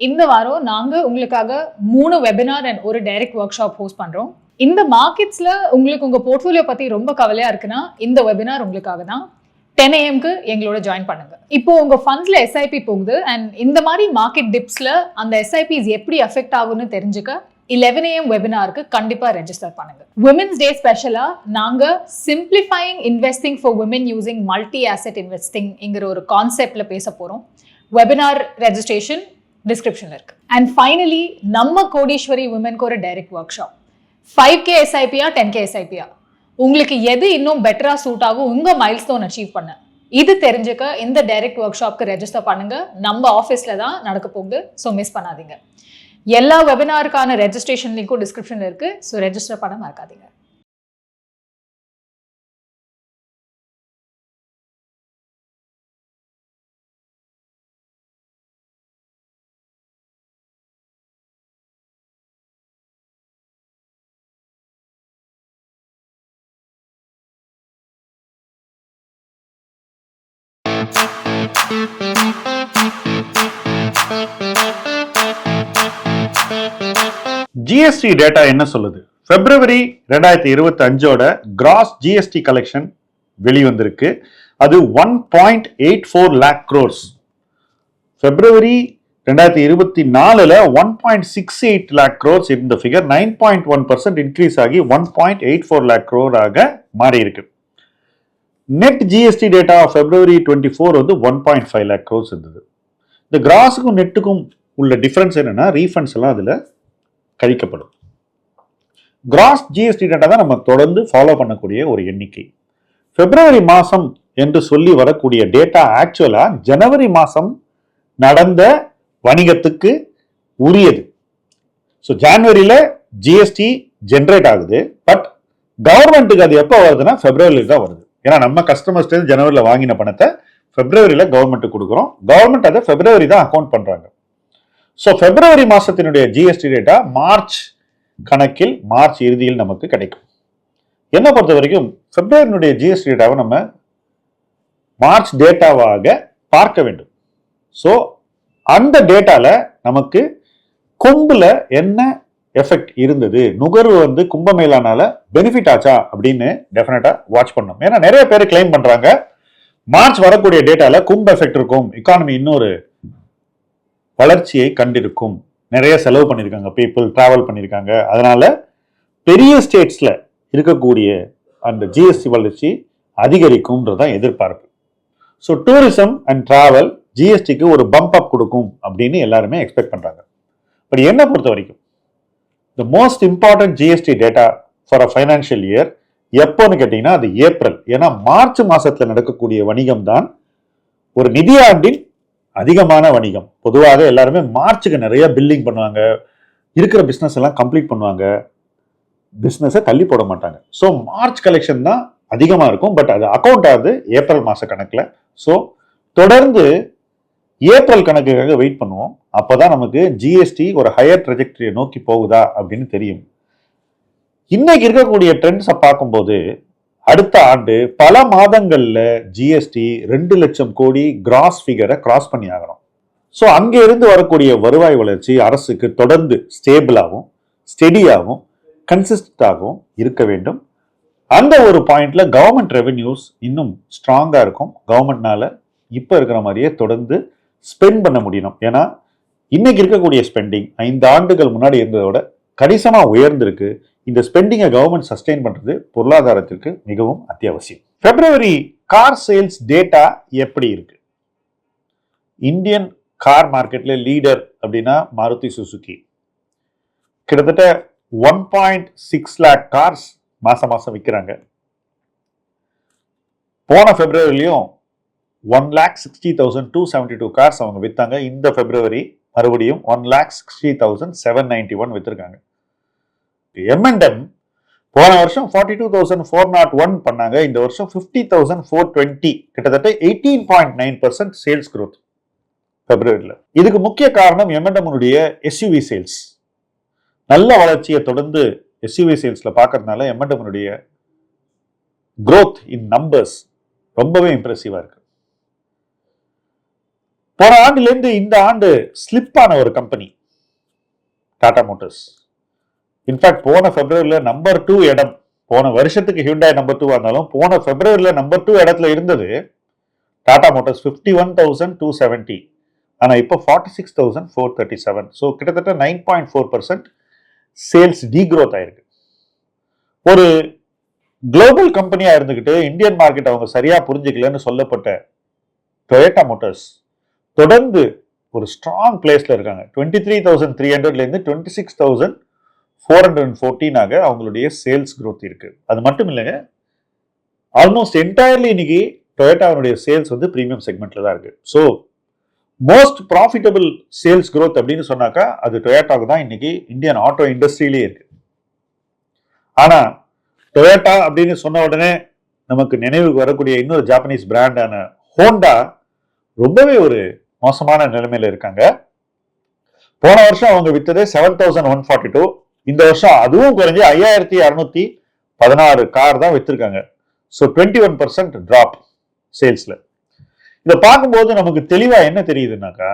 இந்த வாரம் நாங்கள் உங்களுக்காக மூணு வெபினார் அண்ட் ஒரு டைரக்ட் ஒர்க் ஷாப் ஹோஸ்ட் பண்ணுறோம் இந்த மார்க்கெட்ஸில் உங்களுக்கு உங்கள் போர்ட்ஃபோலியோ பற்றி ரொம்ப கவலையாக இருக்குன்னா இந்த வெபினார் உங்களுக்காக தான். டென் ஏஎம்க்கு எங்களோட ஜாயின் பண்ணுங்க. இப்போ உங்கள் ஃபண்ட்ஸில் எஸ்ஐபி போகுது அண்ட் இந்த மாதிரி மார்க்கெட் டிப்ஸில் அந்த எஸ்ஐபிஸ் எப்படி அஃபெக்ட் ஆகும்னு தெரிஞ்சுக்க 11 ஏஎம் வெபினாருக்கு கண்டிப்பாக ரெஜிஸ்டர் பண்ணுங்க. உமன்ஸ் டே ஸ்பெஷலாக நாங்கள் simplifying investing for woman using multi asset இன்வெஸ்டிங்ங்கிற ஒரு கான்செப்டில் பேச போகிறோம் வெபினார் ரெஜிஸ்ட்ரேஷன் டிஸ்கிரிப்ஷனில் இருக்குது அண்ட் ஃபைனலி நம்ம கோடீஸ்வரி உமனுக்கு ஒரு direct workshop five K எஸ்ஐபியா டென் கே எஸ்ஐபியா உங்களுக்கு எது இன்னும் பெட்டரா சூட் ஆகும்? உங்க மைல்ஸ்டோன் அச்சீவ் பண்ண. இது தெரிஞ்சுக்க இந்த டைரக்ட் ஒர்க் ஷாப்க்கு ரெஜிஸ்டர் பண்ணுங்க. நம்ம ஆஃபீஸில் தான் நடக்க போகுது. ஸோ மிஸ் பண்ணாதீங்க. எல்லா வெபினாருக்கான ரெஜிஸ்ட்ரேஷன் லிங்க்கும் டிஸ்கிரிப்ஷனில் இருக்குது ஸோ ரெஜிஸ்டர் பண்ண மறக்காதீங்க. ஜிஎஸ்டி டேட்டா என்ன சொல்லுது? பிப்ரவரி ரெண்டாயிரத்தி இருபத்தி அஞ்சோட கிராஸ் ஜிஎஸ்டி கலெக்ஷன் வெளிவந்திருக்கு. அது one point eight four lakh crores பிப்ரவரி ரெண்டாயிரத்தி இருபத்தி நாலுல one point six eight lakh crores இருந்த figure nine point one percent increase ஆகி one point eight four lakh க்ரோராக மாறி இருக்கு net GST data February twenty four வந்து one point five lakh crores இருந்தது. இந்த கிராஸுக்கும் நெட்டுக்கும் உள்ள டிஃப்ரென்ஸ் என்னென்னா ரீஃபண்ட்ஸ் எல்லாம் அதில் கழிக்கப்படும். கிராஸ் ஜிஎஸ்டி டேட்டா தான் நம்ம தொடர்ந்து ஃபாலோ பண்ணக்கூடிய ஒரு எண்ணிக்கை. பிப்ரவரி மாதம் என்று சொல்லி வரக்கூடிய டேட்டா ஆக்சுவலாக ஜனவரி மாதம் நடந்த வணிகத்துக்கு உரியது. ஸோ ஜான்வரியில் ஜிஎஸ்டி ஜென்ரேட் ஆகுது பட் கவர்மெண்ட்டுக்கு அது எப்போ வருதுன்னா பிப்ரவரியில் தான் வருது. ஏன்னா நம்ம கஸ்டமர்ஸ்ட்டு ஜனவரியில் வாங்கின பணத்தை பிப்ரவரியில் கவர்மெண்ட்டுக்கு கொடுக்குறோம். கவர்மெண்ட் அதை பிப்ரவரி தான் அக்கௌண்ட் பண்ணுறாங்க ஸோ பிப்ரவரி மாதத்தினுடைய ஜிஎஸ்டி ரேட்டாக மார்ச் கணக்கில் மார்ச் இறுதியில் நமக்கு கிடைக்கும். என்னை பொறுத்த வரைக்கும் பிப்ரவரியினுடைய ஜிஎஸ்டி ரேட்டாவை நம்ம மார்ச் டேட்டாவாக பார்க்க வேண்டும். ஸோ அந்த டேட்டாவில் நமக்கு கொம்பில் என்ன எஃபெக்ட் இருந்தது. நுகர்வு வந்து கும்பமேளானால பெனிஃபிட் ஆச்சா அப்படின்னு டெஃபினட்டா வாட்ச் பண்ணோம். ஏன்னா நிறைய பேர் கிளைம் பண்றாங்க. மார்ச் வரக்கூடிய டேட்டால கும்ப எஃபெக்ட் இருக்கும். இக்கானமி இன்னொரு வளர்ச்சியை கண்டிருக்கும். நிறைய செலவு பண்ணியிருக்காங்க பீப்புள் டிராவல் பண்ணியிருக்காங்க அதனால பெரிய ஸ்டேட்ஸ்ல இருக்கக்கூடிய அந்த ஜிஎஸ்டி வளர்ச்சி அதிகரிக்கும்ன்றதான் எதிர்பார்ப்பு. ஸோ டூரிசம் அண்ட் டிராவல் ஜிஎஸ்டிக்கு ஒரு பம்ப் அப் கொடுக்கும் அப்படின்னு எல்லாருமே எக்ஸ்பெக்ட் பண்ணுறாங்க பட் என்ன பொறுத்த வரைக்கும் the most important GST data for a financial year எப்போன்னு கேட்டிங்கன்னா அது ஏப்ரல் ஏன்னா மார்ச் மாசத்துல நடக்கக்கூடிய வணிகம் தான் ஒரு நிதியாண்டின் அதிகமான வணிகம். பொதுவாக எல்லாருமே மார்ச்சுக்கு நிறைய பில்லிங் பண்ணுவாங்க. இருக்கிற பிஸ்னஸ் எல்லாம் கம்ப்ளீட் பண்ணுவாங்க. பிஸ்னஸை தள்ளி போட மாட்டாங்க. ஸோ மார்ச் கலெக்ஷன் தான் அதிகமாக இருக்கும். பட் அது அக்கௌண்ட் ஆகுது ஏப்ரல் மாத கணக்கில். ஸோ தொடர்ந்து ஏப்ரல் கணக்குக்காக வெயிட் பண்ணுவோம். அப்போ தான் நமக்கு ஜிஎஸ்டி ஒரு ஹையர் ட்ரெஜெக்டரியை நோக்கி போகுதா அப்படின்னு தெரியும். இன்னைக்கு இருக்கக்கூடிய ட்ரெண்ட்ஸை பார்க்கும்போது அடுத்த ஆண்டு பல மாதங்களில் ஜிஎஸ்டி ரெண்டு லட்சம் கோடி கிராஸ் ஃபிகரை கிராஸ் பண்ணி ஆகணும். ஸோ அங்கே இருந்து வரக்கூடிய வருவாய் வளர்ச்சி அரசுக்கு தொடர்ந்து ஸ்டேபிளாகவும் ஸ்டெடியாகவும் கன்சிஸ்டாகவும் இருக்க வேண்டும். அந்த ஒரு பாயிண்ட்ல கவர்மெண்ட் ரெவென்யூஸ் இன்னும் ஸ்ட்ராங்காக இருக்கும். கவர்மெண்ட்னால இப்போ இருக்கிற மாதிரியே தொடர்ந்து ஸ்பெண்ட் பண்ண முடியணும். ஏன்னா இன்னைக்கு இருக்கக்கூடிய ஸ்பெண்டிங் ஐந்து ஆண்டுகள் முன்னாடி இருந்ததோட கணிசமாக உயர்ந்திருக்கு. இந்த ஸ்பெண்டிங்கை கவர்மெண்ட் சஸ்டெயின் பண்ணுறது பொருளாதாரத்திற்கு மிகவும் அத்தியாவசியம். பிப்ரவரி கார் சேல்ஸ் டேட்டா எப்படி இருக்கு? இந்தியன் கார் மார்க்கெட்ல லீடர் அப்படின்னா மாருதி சுசுகி கிட்டத்தட்ட one point six lakh cars மாசம் மாசம் விற்கிறாங்க போன பிப்ரவரிலையும் one lakh sixty thousand two seventy two cars அவங்க விற்றாங்க இந்த பிப்ரவரி மறுபடியும் one lakh sixty thousand seven ninety one விற்றுருக்காங்க momentum போன வருஷம் forty two thousand four nought one பண்ணாங்க. இந்த வருஷம் ஃபிஃப்டி தௌசண்ட் ஃபோர் டுவெண்ட்டி கிட்டத்தட்ட eighteen point nine percent sales growth பிப்ரவரியில் இதுக்கு முக்கிய காரணம் எம்என்டம்னுடைய எஸ்யூவி சேல்ஸ் நல்ல வளர்ச்சியை தொடர்ந்து எஸ்யூவி சேல்ஸில் பார்க்கறதுனால எம்என்டம்னுடைய க்ரோத் இன் நம்பர்ஸ் ரொம்பவே இம்ப்ரெசிவாக இருக்கு. போன ஆண்டுலேருந்து இந்த ஆண்டு ஸ்லிப் ஆன ஒரு கம்பெனி. டாடா மோட்டார்ஸ். இன்ஃபேக்ட் போன பிப்ரவரியில் நம்பர் டூ இடம். போன வருஷத்துக்கு ஹியூண்டாய் நம்பர் டூ இருந்தாலும் போன பிப்ரவரியில் நம்பர் டூ இடத்துல இருந்தது Tata Motors fifty one thousand two seventy ஆனால் இப்போ forty six thousand four thirty seven so கிட்டத்தட்ட nine point four percent sales degrowth ஆயிருக்கு. ஒரு குளோபல் கம்பெனியாக இருந்துக்கிட்டு இந்தியன் மார்க்கெட் அவங்க சரியா புரிஞ்சுக்கலன்னு சொல்லப்பட்ட டொயேட்டா மோட்டார்ஸ் தொடர்ந்து ஒரு ஸ்ட்ராங் பிளேஸில் இருக்காங்க. டுவெண்ட்டி த்ரீ தௌசண்ட் த்ரீ ஹண்ட்ரட்லேருந்து twenty six thousand four hundred and ஃபோர்டீனாக அவங்களுடைய சேல்ஸ் க்ரோத் இருக்குது அது மட்டும் இல்லைங்க ஆல்மோஸ்ட் என்டையர்லி இன்னைக்கு டொயேட்டாவுடைய சேல்ஸ் வந்து ப்ரீமியம் செக்மெண்ட்டில் தான் இருக்குது so most profitable sales growth அப்படின்னு சொன்னாக்கா அது டொயேட்டாவுக்கு தான் இன்னைக்கு இந்தியன் ஆட்டோ இண்டஸ்ட்ரியிலே இருக்குது ஆனால் டொயோட்டா அப்படின்னு சொன்ன உடனே நமக்கு நினைவுக்கு வரக்கூடிய இன்னொரு ஜாப்பனீஸ் பிராண்டான ஹோண்டா ரொம்பவே ஒரு மோசமான நிலைமையில இருக்காங்க. போன வருஷம் அவங்க வித்தது seven thousand one forty two இந்த வருஷம் அதுவும் குறைஞ்சு ஐயாயிரத்தி அறுநூத்தி பதினாறு கார் தான் வித்திருக்காங்க. So twenty one percent drop சேல்ஸ்ல இதை பார்க்கும்போது நமக்கு தெளிவா என்ன தெரியுதுன்னாக்கா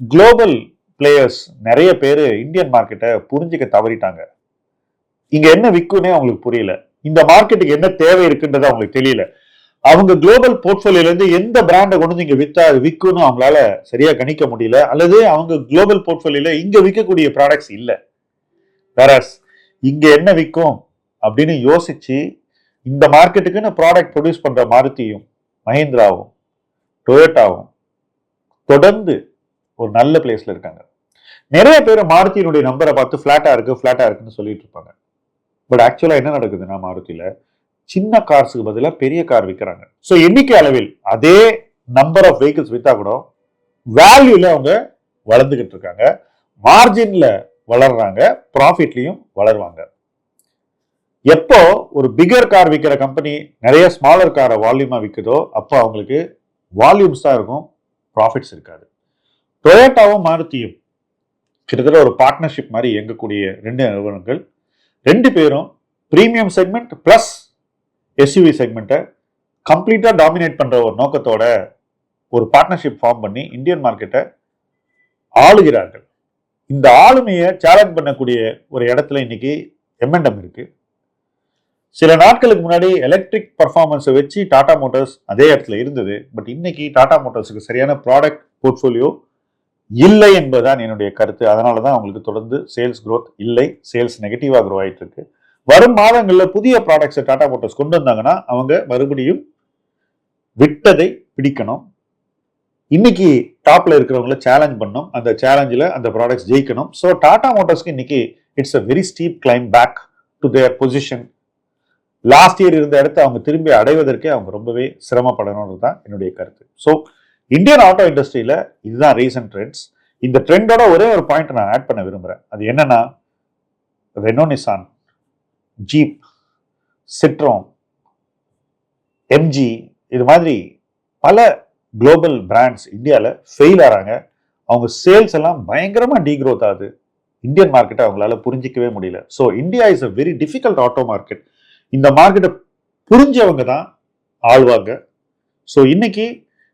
குளோபல் பிளேயர்ஸ் நிறைய பேர் இந்தியன் மார்க்கெட்டை புரிஞ்சுக்க தவறிட்டாங்க. இங்க என்ன விற்குன்னே அவங்களுக்கு புரியல. இந்த மார்க்கெட்டுக்கு என்ன தேவை இருக்குன்றது அவங்களுக்கு தெரியல. அவங்க குளோபல் போர்ட்ஃபோலியோல இருந்து எந்த பிராண்டை கொண்டு வந்து இங்க வித்தா அது விற்கும்னு அவங்களால சரியா கணிக்க முடியல. அல்லது அவங்க குளோபல் போர்ட்ஃபோலியோல இங்க விற்கக்கூடிய ப்ராடக்ட்ஸ் இல்லை. வேறஸ் இங்க என்ன விற்கும் அப்படின்னு யோசிச்சு இந்த மார்க்கெட்டுக்குன்னு ப்ராடக்ட் ப்ரொடியூஸ் பண்ற மாருதியும் மஹேந்திராவும் டொயோட்டாவும் தொடர்ந்து ஒரு நல்ல பிளேஸ்ல இருக்காங்க. நிறைய பேர் மாருதியினுடைய நம்பரை பார்த்து ஃபிளாட்டா இருக்கு ஃபிளாட்டா இருக்குன்னு சொல்லிட்டு இருப்பாங்க. பட் ஆக்சுவலா என்ன நடக்குதுன்னா மாருதியில சின்ன கார்ஸுக்கு பதிலாக பெரிய கார் விற்கிறாங்க ஸோ எண்ணிக்கை அளவில் அதே நம்பர் ஆஃப் வெஹிக்கிள்ஸ் விற்றா கூட வேல்யூல அவங்க வளர்ந்துக்கிட்டு இருக்காங்க. மார்ஜின்ல வளர்றாங்க ப்ராஃபிட்லேயும் வளருவாங்க. எப்போ ஒரு பிகர் கார் விற்கிற கம்பெனி நிறைய ஸ்மாலர் காரை வால்யூமாக விற்குதோ அப்போ அவங்களுக்கு வால்யூம்ஸ் தான் இருக்கும் ப்ராஃபிட்ஸ் இருக்காது. டொயோட்டாவும் மாருத்தியும் கிட்டத்தட்ட ஒரு பார்ட்னர்ஷிப் மாதிரி இயங்கக்கூடிய ரெண்டு நிறுவனங்கள். ரெண்டு பேரும் ப்ரீமியம் செக்மெண்ட் ப்ளஸ் எஸ்யூவி செக்மெண்ட்டை கம்ப்ளீட்டாக டாமினேட் பண்ணுற ஒரு நோக்கத்தோட ஒரு பார்ட்னர்ஷிப் ஃபார்ம் பண்ணி இந்தியன் மார்க்கெட்டை ஆளுகிறார்கள். இந்த ஆளுமையை சேலஞ்ச் பண்ணக்கூடிய ஒரு இடத்துல இன்னைக்கு எம்என்டம் இருக்கு. சில நாட்களுக்கு முன்னாடி எலக்ட்ரிக் பர்ஃபார்மன்ஸை வச்சு டாடா மோட்டார்ஸ் அதே இடத்துல இருந்தது. பட் இன்னைக்கு டாடா மோட்டார்ஸுக்கு சரியான ப்ராடக்ட் போர்ட்ஃபோலியோ இல்லை என்பதுதான் என்னுடைய கருத்து. அதனால தான் அவங்களுக்கு தொடர்ந்து சேல்ஸ் க்ரோத் இல்லை சேல்ஸ் நெகட்டிவாக க்ரோ ஆகிட்டு இருக்கு. வரும் மாதங்களில் புதிய ப்ராடக்ட்ஸை டாடா மோட்டர்ஸ் கொண்டு வந்தாங்கன்னா அவங்க மறுபடியும் விட்டதை பிடிக்கணும். இன்னைக்கு டாப்ல இருக்கிறவங்கள சேலஞ்ச் பண்ணணும். அந்த சேலஞ்சில் அந்த ப்ராடக்ட்ஸ் ஜெயிக்கணும். ஸோ டாடா மோட்டார்ஸ்க்கு இன்னைக்கு it's a very steep climb back to their position last year இருந்த இடத்த அவங்க திரும்பி அடைவதற்கே அவங்க ரொம்பவே சிரமப்படணும்ன்றது தான் என்னுடைய கருத்து. ஸோ இந்தியன் ஆட்டோ இண்டஸ்ட்ரியில் இதுதான் ரீசன்ட் ட்ரெண்ட்ஸ் இந்த ட்ரெண்டோட ஒரே ஒரு பாயிண்ட் நான் ஆட் பண்ண விரும்புகிறேன் அது என்னன்னா Renault Nissan Jeep Citroen MG இது மாதிரி பல குளோபல் பிராண்ட்ஸ் இந்தியாவில் ஃபெயில் ஆகிறாங்க அவங்க சேல்ஸ் எல்லாம் பயங்கரமாக டீக்ரோத் ஆகுது. இந்தியன் மார்க்கெட்டை அவங்களால புரிஞ்சிக்கவே முடியல. So India is a very difficult auto market இந்த மார்க்கெட்டை புரிஞ்சவங்க தான் ஆழ்வாங்க ஸோ இன்னைக்கு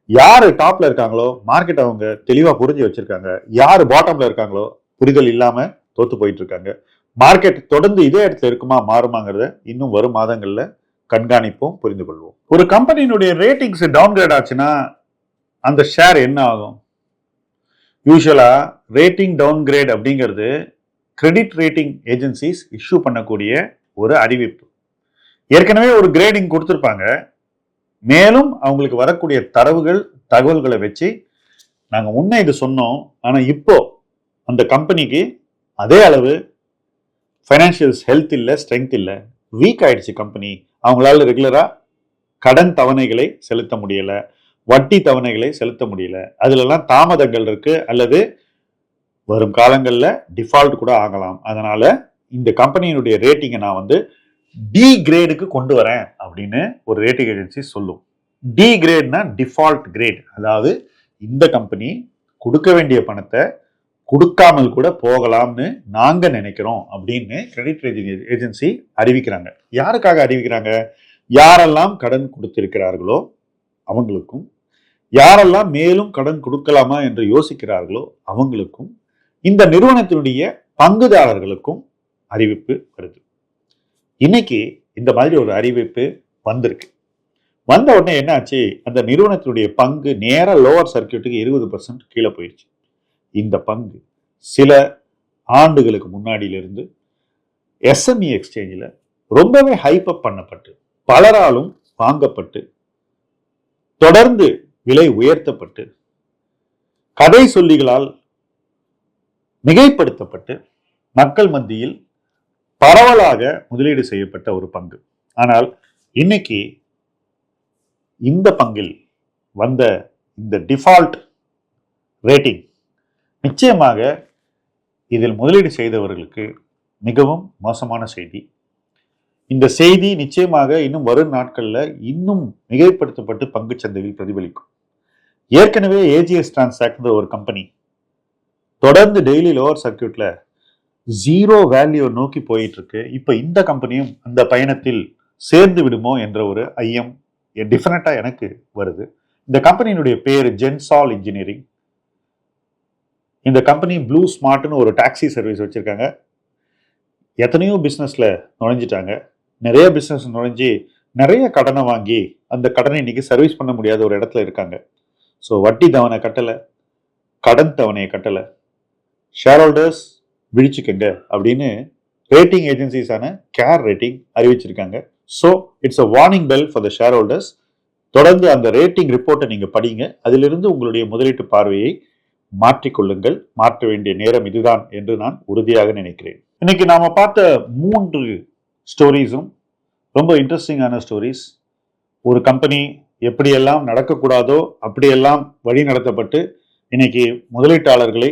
யார் டாப்ல இருக்காங்களோ மார்க்கெட் அவங்க தெளிவாக புரிஞ்சு வச்சிருக்காங்க. யார் பாட்டம்ல இருக்காங்களோ புரிதல் இல்லாமல் தோத்து போயிட்டு இருக்காங்க. மார்க்கெட் தொடர்ந்து இதே இடத்துல இருக்குமா மாறுமாங்கிறத இன்னும் வரும் மாதங்களில் கண்காணிப்போம் புரிந்து கொள்வோம் ஒரு கம்பெனியினுடைய ரேட்டிங்ஸ் டவுன்கிரேட் ஆச்சுன்னா அந்த ஷேர் என்ன ஆகும்? யூஸ்வலாக ரேட்டிங் டவுன்கிரேட் அப்படிங்கிறது கிரெடிட் ரேட்டிங் ஏஜென்சிஸ் இஷ்யூ பண்ணக்கூடிய ஒரு அறிவிப்பு. ஏற்கனவே ஒரு கிரேடிங் கொடுத்துருப்பாங்க. மேலும் அவங்களுக்கு வரக்கூடிய தரவுகள் தகவல்களை வச்சு நாங்கள் முன்னே இது சொன்னோம். ஆனால் இப்போ அந்த கம்பெனிக்கு அதே அளவு ஃபைனான்சியல்ஸ் ஹெல்த் இல்லை ஸ்ட்ரென்த் இல்லை வீக் ஆயிடுச்சு கம்பெனி அவங்களால ரெகுலராக கடன் தவணைகளை செலுத்த முடியலை வட்டி தவணைகளை செலுத்த முடியல. அதுலலாம் தாமதங்கள் இருக்கு அல்லது வரும் காலங்களில் டிஃபால்ட் கூட ஆகலாம். அதனால் இந்த கம்பெனியினுடைய ரேட்டிங்கை நான் வந்து டி கிரேடுக்கு கொண்டு வரேன் அப்படின்னு ஒரு ரேட்டிங் ஏஜென்சி சொல்லும். டி கிரேட்னா டிஃபால்ட் கிரேட் அதாவது இந்த கம்பெனி கொடுக்க வேண்டிய பணத்தை கொடுக்காமல் கூட போகலாம்னு நாங்க நினைக்கிறோம் அப்படின்னு கிரெடிட் ரேட்டிங் ஏஜென்சி அறிவிக்கிறாங்க. யாருக்காக அறிவிக்கிறாங்க? யாரெல்லாம் கடன் கொடுத்திருக்கிறார்களோ அவங்களுக்கும் யாரெல்லாம் மேலும் கடன் கொடுக்கலாமா என்று யோசிக்கிறார்களோ அவங்களுக்கும் இந்த நிறுவனத்தினுடைய பங்குதாரர்களுக்கும் அறிவிப்பு வருது. இன்னைக்கு இந்த மாதிரி ஒரு அறிவிப்பு வந்திருக்கு. வந்த உடனே என்னாச்சு? அந்த நிறுவனத்தினுடைய பங்கு நேராக லோவர் சர்க்கியூட்டுக்கு இருபது பர்சன்ட் கீழே போயிடுச்சு இந்த பங்கு. சில ஆண்டுகளுக்கு முன்னாடியிலிருந்து எஸ்எம்இ எக்ஸ்சேஞ்சில் ரொம்பவே ஹைப்பப் பண்ணப்பட்டு பலராலும் வாங்கப்பட்டு தொடர்ந்து விலை உயர்த்தப்பட்டு கதை சொல்லிகளால் மிகைப்படுத்தப்பட்டு மக்கள் மத்தியில் பரவலாக முதலீடு செய்யப்பட்ட ஒரு பங்கு. ஆனால் இன்னைக்கு இந்த பங்கில் வந்த இந்த டிஃபால்ட் ரேட்டிங் நிச்சயமாக இதில் முதலீடு செய்தவர்களுக்கு மிகவும் மோசமான செய்தி. இந்த செய்தி நிச்சயமாக இன்னும் வரும் நாட்களில் இன்னும் மிகைப்படுத்தப்பட்டு பங்குச் சந்தையில் பிரதிபலிக்கும். ஏற்கனவே ஏஜிஎஸ் டிரான்சாக்ட் ஒரு கம்பெனி தொடர்ந்து டெய்லி லோவர் சர்க்கியூட்ல ஜீரோ வேல்யூ நோக்கி போயிட்டு இருக்கு இப்போ இந்த கம்பெனியும் அந்த பயணத்தில் சேர்ந்து விடுமோ என்ற ஒரு ஐயம் டிஃபரெண்டா எனக்கு வருது. இந்த கம்பெனியினுடைய பேர் ஜென்சால் இன்ஜினியரிங் இந்த கம்பெனி ப்ளூ ஸ்மார்ட்னு ஒரு டாக்ஸி சர்வீஸ் வச்சுருக்காங்க. எத்தனையோ பிஸ்னஸில் நுழைஞ்சிட்டாங்க. நிறைய பிஸ்னஸ் நுழைஞ்சி நிறைய கடனை வாங்கி அந்த கடனை இன்னைக்கு சர்வீஸ் பண்ண முடியாத ஒரு இடத்துல இருக்காங்க. ஸோ வட்டி தவணை கட்டலை. கடன் தவணையை கட்டலை. ஷேர் ஹோல்டர்ஸ் விழிச்சுக்கங்க அப்படின்னு ரேட்டிங் ஏஜென்சிஸான கேர் ரேட்டிங் அறிவிச்சிருக்காங்க. So it's a warning bell for the shareholders தொடர்ந்து அந்த ரேட்டிங் ரிப்போர்ட்டை நீங்கள் படிங்க. அதிலிருந்து உங்களுடைய முதலீட்டு பார்வையை மாற்றிக்கொள்ளுங்கள் மாற்ற வேண்டிய நேரம் இதுதான் என்று நான் உறுதியாக நினைக்கிறேன். இன்னைக்கு நாம பார்த்த மூன்று ஸ்டோரிஸும் ரொம்ப இன்ட்ரெஸ்டிங்கான ஸ்டோரிஸ் ஒரு கம்பெனி எப்படியெல்லாம் நடக்கக்கூடாதோ அப்படியெல்லாம் வழி நடத்தப்பட்டு இன்னைக்கு முதலீட்டாளர்களை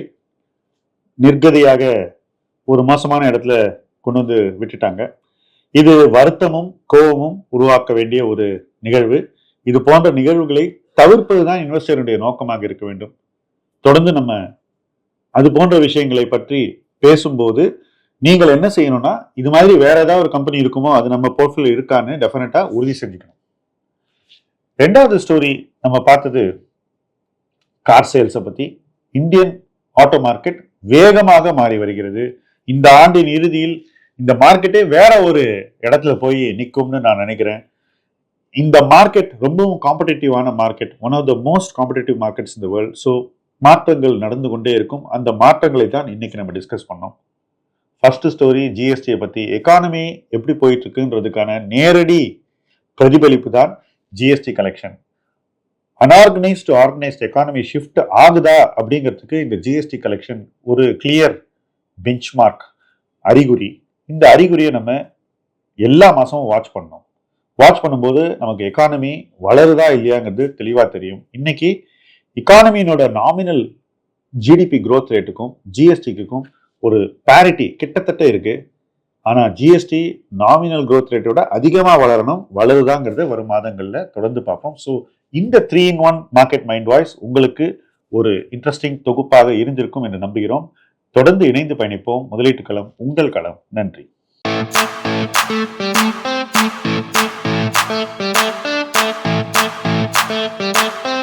நிர்கதியாக ஒரு மோசமான இடத்துல கொண்டு வந்து விட்டுட்டாங்க. இது வருத்தமும் கோபமும் உருவாக்க வேண்டிய ஒரு நிகழ்வு. இது போன்ற நிகழ்வுகளை தவிர்ப்பது தான் இன்வெஸ்டருடைய நோக்கமாக இருக்க வேண்டும். தொடர்ந்து நம்ம அது போன்ற விஷயங்களை பற்றி பேசும்போது நீங்கள் என்ன செய்யணும்னா இது மாதிரி வேற ஏதாவது ஒரு கம்பெனி இருக்குமோ அது நம்ம போர்ட்ஃபோலியோ இருக்கான்னு டெஃபினட்டா உறுதி செஞ்சுக்கணும். ரெண்டாவது ஸ்டோரி நம்ம பார்த்தது கார் சேல்ஸை பத்தி. இந்தியன் ஆட்டோ மார்க்கெட் வேகமாக மாறி வருகிறது. இந்த ஆண்டின் இறுதியில் இந்த மார்க்கெட்டே வேற ஒரு இடத்துல போய் நிற்கும்னு நான் நினைக்கிறேன். இந்த மார்க்கெட் ரொம்பவும் காம்படிட்டிவான market one of the most competitive markets இந்த வேர்ல்ட் ஸோ மாற்றங்கள் நடந்து கொண்டே இருக்கும். அந்த மாற்றங்களை தான் இன்னைக்கு நம்ம டிஸ்கஸ் பண்ணோம். ஃபர்ஸ்ட் ஸ்டோரி ஜிஎஸ்டியை பற்றி எக்கானமி எப்படி போயிட்டு இருக்குன்றதுக்கான நேரடி பிரதிபலிப்பு தான் GST collection unorganised organised economy shift ஆகுதா அப்படிங்கிறதுக்கு இந்த ஜிஎஸ்டி கலெக்ஷன் ஒரு கிளியர் பெஞ்ச்மார்க் அறிகுறி. இந்த அறிகுறியை நம்ம எல்லா மாதமும் வாட்ச் பண்ணோம் வாட்ச் பண்ணும்போது நமக்கு எக்கானமி வளருதா இல்லையாங்கிறது தெளிவாக தெரியும். இன்னைக்கு இக்கானமியினோட நாமினல் ஜிடிபி க்ரோத் ரேட்டுக்கும் ஜிஎஸ்டிக்கும் ஒரு பேரிட்டி கிட்டத்தட்ட இருக்குது ஆனால் ஜிஎஸ்டி நாமினல் க்ரோத் ரேட்டோட அதிகமாக வளரணும் வளருதாங்கிறத வரும் மாதங்களில் தொடர்ந்து பார்ப்போம். ஸோ இந்த three in one market mind voice உங்களுக்கு ஒரு இன்ட்ரெஸ்டிங் தொகுப்பாக இருந்திருக்கும் என்று நம்புகிறோம். தொடர்ந்து இணைந்து பயணிப்போம். முதலீட்டு களம் உங்கள் களம். நன்றி. Thank you.